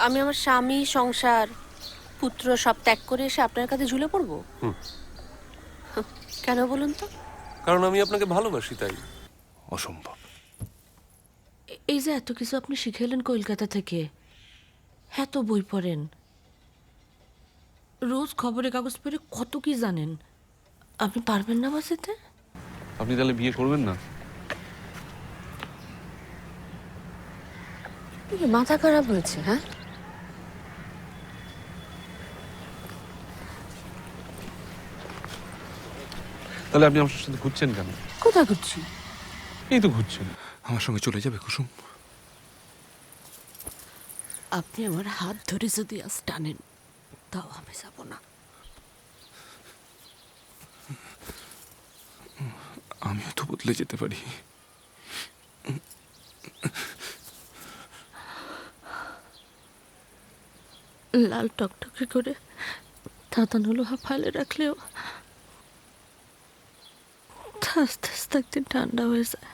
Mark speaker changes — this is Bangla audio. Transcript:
Speaker 1: আমি আমার স্বামী সংসার পুত্র সব ত্যাগ করে এসে আপনার কাছে ঝুলে পড়ব?
Speaker 2: হুম।
Speaker 1: কেন বলুন তো?
Speaker 2: কারণ আমি আপনাকে ভালোবাসি তাই। অসম্ভব।
Speaker 1: এই যে এত কিছু আপনি শিখে এলেন কলকাতা থেকে এত বই পড়েন। রোজ খবরের কাগজ পড়ে কত কি জানেন? আপনি পারবেন না বাঁচাতে?
Speaker 3: আপনি তাহলে বিয়ে করবেন না?
Speaker 1: মাথা খারাপ হয়েছে হ্যাঁ?
Speaker 3: তাহলে আপনি আমার সাথে ঘুরছেন কেন?
Speaker 1: কোথায় ঘুরছি
Speaker 3: এই তো ঘুরছেন।
Speaker 4: আমার সঙ্গে চলে যাবে কুসুম।
Speaker 1: আপনি আমার হাত ধরে যদি আজ টানেন তাও আমি যাব না।
Speaker 4: আমিও তো বদলে যেতে পারি।
Speaker 1: লাল টকটকে করে ধাতানো লোহা ফালে রাখলেও তা আস্তে আস্তে একদিন ঠান্ডা হয়ে যায়